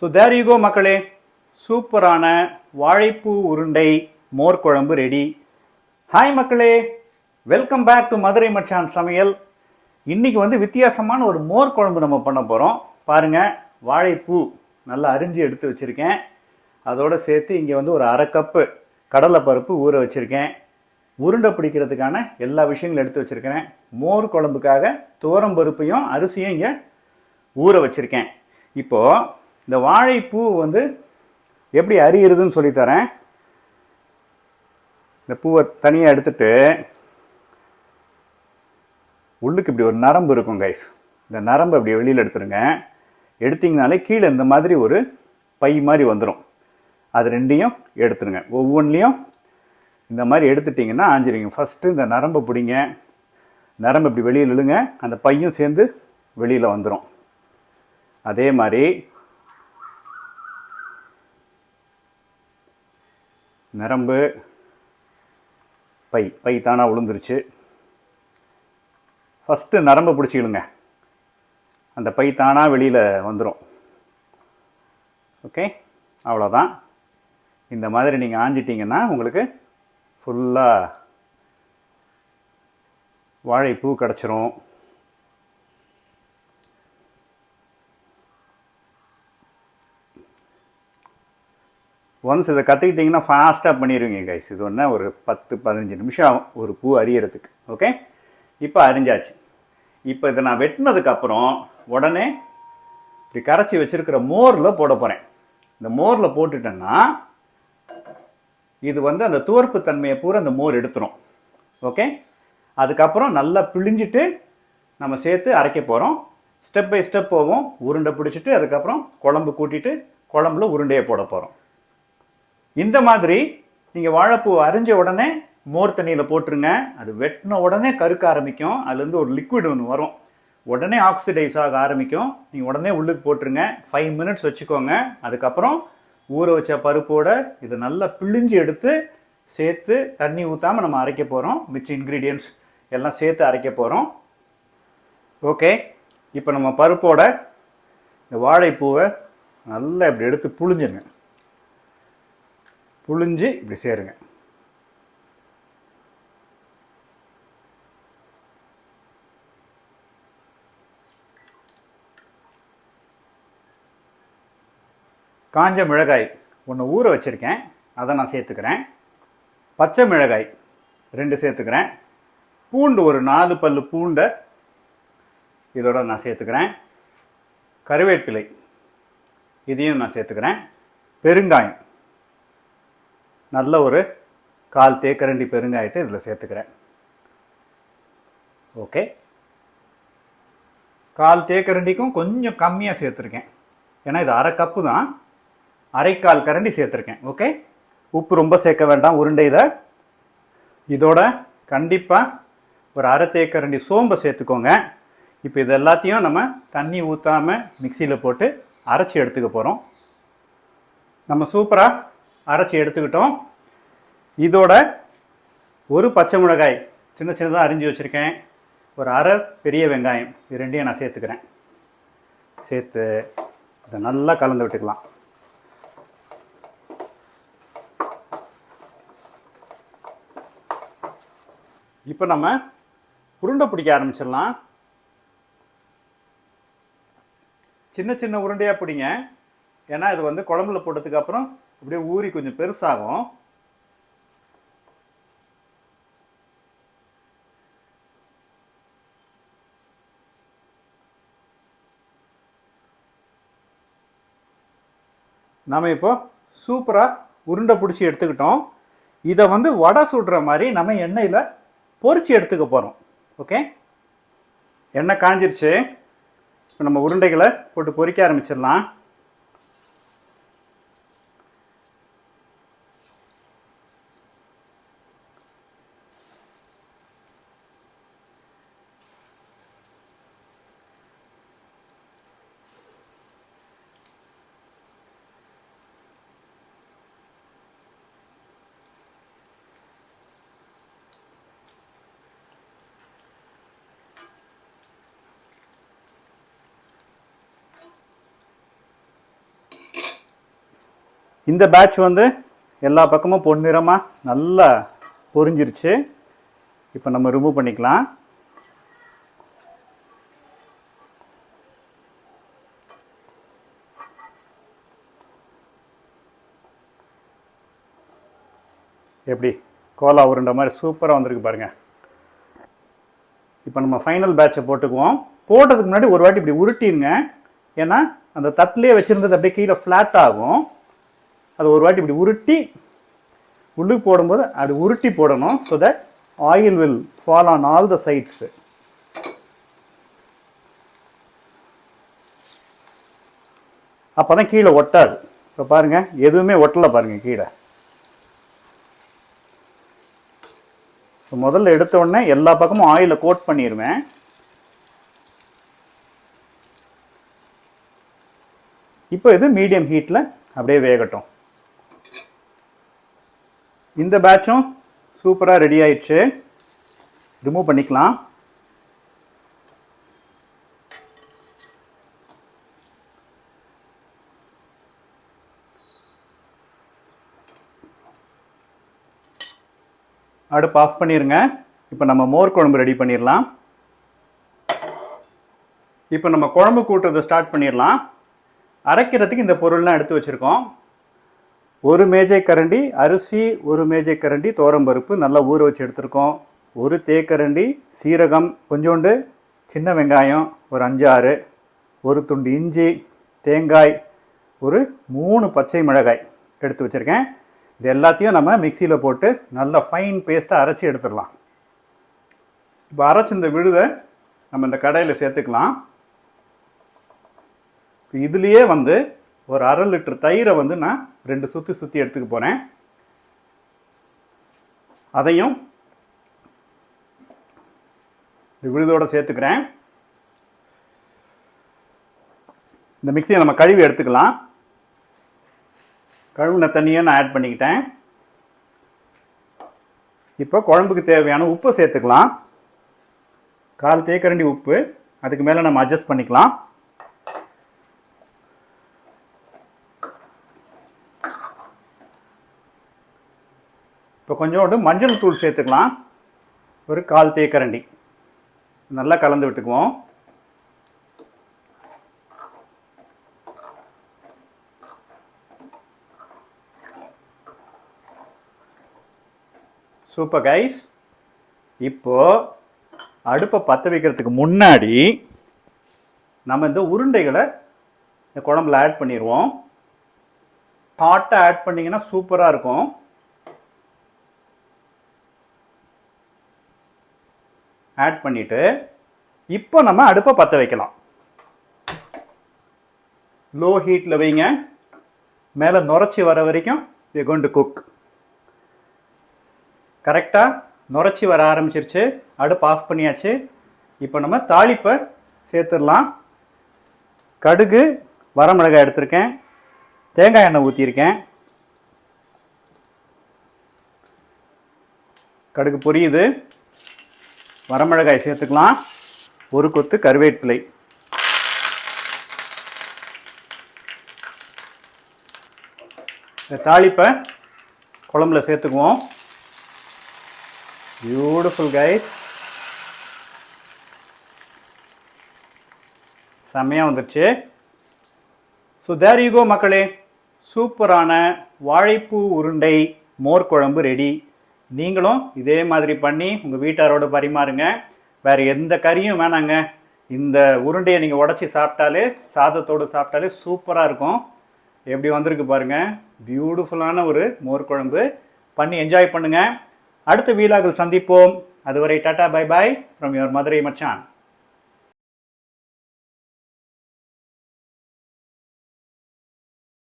So there you go மக்களே. சூப்பரான வாழைப்பூ உருண்டை மோர் குழம்பு ரெடி. ஹாய் மக்களே. Welcome back to Madurai Machan சமையல் இன்றைக்கி வந்து வித்தியாசமான ஒரு மோர் குழம்பு நம்ம பண்ண போகிறோம் பாருங்கள் வாழைப்பூ நல்லா அரிஞ்சு எடுத்து வச்சுருக்கேன். அதோடு சேர்த்து இங்கே வந்து ஒரு அரை கப்பு கடலை பருப்பு ஊற வச்சுருக்கேன். உருண்டை பிடிக்கிறதுக்கான எல்லா விஷயங்களும் எடுத்து வச்சுருக்கிறேன். மோர் குழம்புக்காக துவரம் பருப்பையும் அரிசியும் இங்கே ஊற வச்சுருக்கேன். இப்போது இந்த வாழைப்பூ வந்து எப்படி அறியிறதுன்னு சொல்லித்தரேன். இந்த பூவை தனியாக எடுத்துட்டு உள்ளுக்கு இப்படி ஒரு நரம்பு இருக்கும் கைஸ் இந்த நரம்பு அப்படி வெளியில் எடுத்துருங்க. எடுத்தீங்கனாலே கீழே இந்த மாதிரி ஒரு பை மாதிரி வந்துடும் அது ரெண்டையும் எடுத்துருங்க. ஒவ்வொன்றிலையும் இந்த மாதிரி எடுத்துட்டிங்கன்னா ஆஞ்சிருங்க ஃபஸ்ட்டு இந்த நரம்பை பிடிங்க. நரம்பு இப்படி வெளியில் இழுங்க. அந்த பையும் சேர்ந்து வெளியில் வந்துடும் அதே மாதிரி நரம்பு பை பை தானாக விழுந்துருச்சு ஃபஸ்ட்டு நரம்பை பிடிச்சிக்கிடுங்க. அந்த பை தானாக வெளியில் வந்துடும் ஓகே அவ்வளோதான் இந்த மாதிரி நீங்கள் ஆஞ்சிட்டிங்கன்னா உங்களுக்கு ஃபுல்லாக வாழைப்பூ கிடச்சிரும். ஒன்ஸ் இதை கற்றுக்கிட்டிங்கன்னா ஃபாஸ்ட்டாக பண்ணிடுவீங்க கைஸ் இது ஒன்று ஒரு பத்து பதினஞ்சு நிமிஷம் ஆகும் ஒரு பூ அறியறதுக்கு ஓகே இப்போ அரிஞ்சாச்சு. இப்போ இதை நான் வெட்டினதுக்கப்புறம் உடனே இப்படி கரைச்சி வச்சுருக்கிற மோரில் போட போகிறேன் இந்த மோரில் போட்டுட்டேன்னா இது வந்து அந்த துவர்ப்பு தன்மையை பூரா அந்த மோர் எடுத்துரும் ஓகே அதுக்கப்புறம் நல்லா பிழிஞ்சிட்டு நம்ம சேர்த்து அரைக்க போகிறோம் ஸ்டெப் பை ஸ்டெப் போவோம். உருண்டை பிடிச்சிட்டு அதுக்கப்புறம் குழம்பு கூட்டிட்டு குழம்புல உருண்டையை போட போகிறோம் இந்த மாதிரி நீங்கள் வாழைப்பூ அரிஞ்ச உடனே மோர் தண்ணியில் போட்டுருங்க. அது வெட்டின உடனே கருக்க ஆரம்பிக்கும். அதுலேருந்து ஒரு லிக்விட் ஒன்று வரும். உடனே ஆக்சிடைஸ் ஆக ஆரம்பிக்கும். நீங்கள் உடனே உள்ளுக்கு போட்டுருங்க. ஃபைவ் மினிட்ஸ் வச்சுக்கோங்க. அதுக்கப்புறம் ஊற வச்ச பருப்போட இதை நல்லா பிழிஞ்சு எடுத்து சேர்த்து தண்ணி ஊற்றாமல் நம்ம அரைக்க போகிறோம் மிச்ச இன்க்ரீடியன்ட்ஸ் எல்லாம் சேர்த்து அரைக்க போகிறோம் ஓகே இப்போ நம்ம பருப்போட இந்த வாழைப்பூவை நல்லா இப்படி எடுத்து புழிஞ்சுங்க புழிஞ்சு இப்படி சேருங்க. காஞ்ச மிளகாய் ஒன்று ஊற வச்சுருக்கேன். அதை நான் சேர்த்துக்கிறேன். பச்சை மிளகாய் ரெண்டு சேர்த்துக்கிறேன். பூண்டு ஒரு நாலு பல்லு பூண்டை இதோட நான் சேர்த்துக்கிறேன். கருவேப்பிலை இதையும் நான் சேர்த்துக்கிறேன். பெருங்காயம் நல்ல ஒரு கால் தேக்கரண்டி பெருங்காயத்தை இதில் சேர்த்துக்கிறேன். ஓகே கால் தேக்கரண்டிக்கும் கொஞ்சம் கம்மியாக சேர்த்துருக்கேன். ஏன்னா இது அரை கப்பு தான். அரைக்கால் கரண்டி சேர்த்துருக்கேன். ஓகே உப்பு ரொம்ப சேர்க்க வேண்டாம். உருண்டையில். இதோட கண்டிப்பாக ஒரு அரை தேக்கரண்டி சோம்பை சேர்த்துக்கோங்க. இப்போ இது எல்லாத்தையும் நம்ம தண்ணி ஊற்றாமல் மிக்சியில் போட்டு அரைச்சி எடுத்துக்க போகிறோம் நம்ம சூப்பராக அரைச்சி எடுத்துக்கிட்டோம். இதோட ஒரு பச்சை மிளகாய் சின்ன சின்னதாக அரிஞ்சு வச்சுருக்கேன். ஒரு அரை பெரிய வெங்காயம் இது ரெண்டையும் நான் சேர்த்துக்கிறேன். சேர்த்து இதை நல்லா கலந்து விட்டுக்கலாம். இப்போ நம்ம உருண்டை பிடிக்க ஆரம்பிச்சிடலாம். சின்ன சின்ன உருண்டையாக பிடிங்க. ஏன்னா இது வந்து குழம்புல போட்டதுக்கு அப்புறம் அப்படியே ஊறி கொஞ்சம் பெருசாகும். நம்ம இப்போ சூப்பராக உருண்டை பிடிச்சி எடுத்துக்கிட்டோம். இதை வந்து வடை சுடுற மாதிரி நம்ம எண்ணெயில் பொரிச்சு எடுத்துக்க போகிறோம் ஓகே? எண்ணெய் காஞ்சிருச்சு. இப்போ நம்ம உருண்டைகளை போட்டு பொரிக்க ஆரம்பிச்சிடலாம். இந்த பேட்ச் வந்து எல்லா பக்கமும் பொன்னிறமாக நல்லா பொரிஞ்சிருச்சு. இப்போ நம்ம ரிமூவ் பண்ணிக்கலாம். எப்படி? கோலா உருண்டை மாதிரி சூப்பராக வந்திருக்கு பாருங்கள் இப்போ நம்ம ஃபைனல் பேட்சை போட்டுக்குவோம். போட்டதுக்கு முன்னாடி ஒரு வாட்டி இப்படி உருட்டிருங்க. ஏன்னா அந்த தட்டிலே வச்சுருந்தது அப்படியே கீழே ஃப்ளாட் ஆகும். அது ஒரு வாட்டி இப்படி உருட்டி உள்ளுக்கு போடும்போது அது உருட்டி போடணும் so that oil will fall on all the sides அப்போ தான் கீழே ஒட்டாது. இப்போ பாருங்கள் எதுவுமே ஒட்டலை பாருங்கள் கீழே. ஸோ முதல்ல எடுத்த உடனே எல்லா பக்கமும் ஆயிலை கோட் பண்ணிடுவேன் இப்போ இது மீடியம் ஹீட்டில் அப்படியே வேகட்டும். இந்த பேட்சும் சூப்பராக ரெடி ஆயிடுச்சு. ரிமூவ் பண்ணிக்கலாம். அடுப்பு ஆஃப் பண்ணிடுங்க இப்போ நம்ம மோர் குழம்பு ரெடி பண்ணிடலாம். இப்போ நம்ம குழம்பு கூட்டுறதை ஸ்டார்ட் பண்ணிடலாம். அரைக்கிறதுக்கு இந்த பொருள்லாம் எடுத்து வச்சுருக்கோம். ஒரு மேஜை கரண்டி அரிசி ஒரு மேஜை கரண்டி பருப்பு நல்லா ஊற வச்சு எடுத்துருக்கோம். ஒரு தேக்கரண்டி சீரகம் கொஞ்சோண்டு சின்ன வெங்காயம் ஒரு அஞ்சு ஆறு ஒரு துண்டு இஞ்சி தேங்காய் ஒரு மூணு பச்சை மிளகாய் எடுத்து வச்சுருக்கேன். இது எல்லாத்தையும் நம்ம மிக்சியில் போட்டு நல்லா ஃபைன் பேஸ்ட்டாக அரைச்சி எடுத்துடலாம். இப்போ அரைச்சி இந்த விழுதை நம்ம இந்த கடையில் சேர்த்துக்கலாம். இப்போ இதுலேயே வந்து ஒரு அரை லிட்டர் தயிரை வந்து நான் ரெண்டு சுற்றி சுற்றி எடுத்துக்க போகிறேன் அதையும் இந்த சேர்த்துக்கிறேன். இந்த மிக்சியை நம்ம கழுவி எடுத்துக்கலாம். கழுவின தண்ணியை நான் ஆட் பண்ணிக்கிட்டேன். இப்போ குழம்புக்கு தேவையான உப்பு சேர்த்துக்கலாம். கால் தேக்கரண்டி உப்பு அதுக்கு மேலே நம்ம அட்ஜஸ்ட் பண்ணிக்கலாம். கொஞ்சோண்டு மஞ்சள் தூள் சேர்த்துக்கலாம். ஒரு கால் தேக்கரண்டி. நல்லா கலந்து விட்டுக்குவோம். Super guys. இப்போது அடுப்பை பற்ற வைக்கிறதுக்கு முன்னாடி நம்ம இந்த உருண்டைகளை இந்த குழம்புல ஆட் பண்ணிடுவோம் ஹாட்டாக ஆட் பண்ணிங்கன்னா சூப்பராக இருக்கும். ஆட் பண்ணிவிட்டு இப்போ நம்ம அடுப்பை பற்ற வைக்கலாம். லோ ஹீட்டில் வைங்க. மேலே நுரைச்சி வர வரைக்கும் வி கொண்டு குக் கரெக்டாக நுரைச்சி வர ஆரம்பிச்சிருச்சு. அடுப்பு ஆஃப் பண்ணியாச்சு. இப்போ நம்ம தாளிப்பை சேர்த்துடலாம். கடுகு வரமிளகாய் எடுத்திருக்கேன். தேங்காய் எண்ணெய் ஊற்றியிருக்கேன் கடுகு பொரியுது. வரமிளகாய் சேர்த்துக்கலாம். ஒரு கொத்து கருவேப்பிலை. இந்த தாளிப்பை குழம்புல சேர்த்துக்குவோம். பியூட்டிஃபுல் கைஸ் செம்மையாக வந்துடுச்சு ஸோ தேர் யூ கோ மக்களே. சூப்பரான வாழைப்பூ உருண்டை மோர் குழம்பு ரெடி நீங்களும் இதே மாதிரி பண்ணி உங்கள் வீட்டாரோட பரிமாறுங்க. வேறு எந்த கறியும் வேணாங்க. இந்த உருண்டையை நீங்கள் உடச்சி சாப்பிட்டாலே சாதத்தோடு சாப்பிட்டாலே சூப்பராக இருக்கும். எப்படி வந்திருக்கு பாருங்கள் பியூட்டிஃபுல்லான ஒரு மோர் குழம்பு. பண்ணி என்ஜாய் பண்ணுங்கள் அடுத்த வீலாகில் சந்திப்போம். அதுவரை tata bye bye from your Madurai Machan.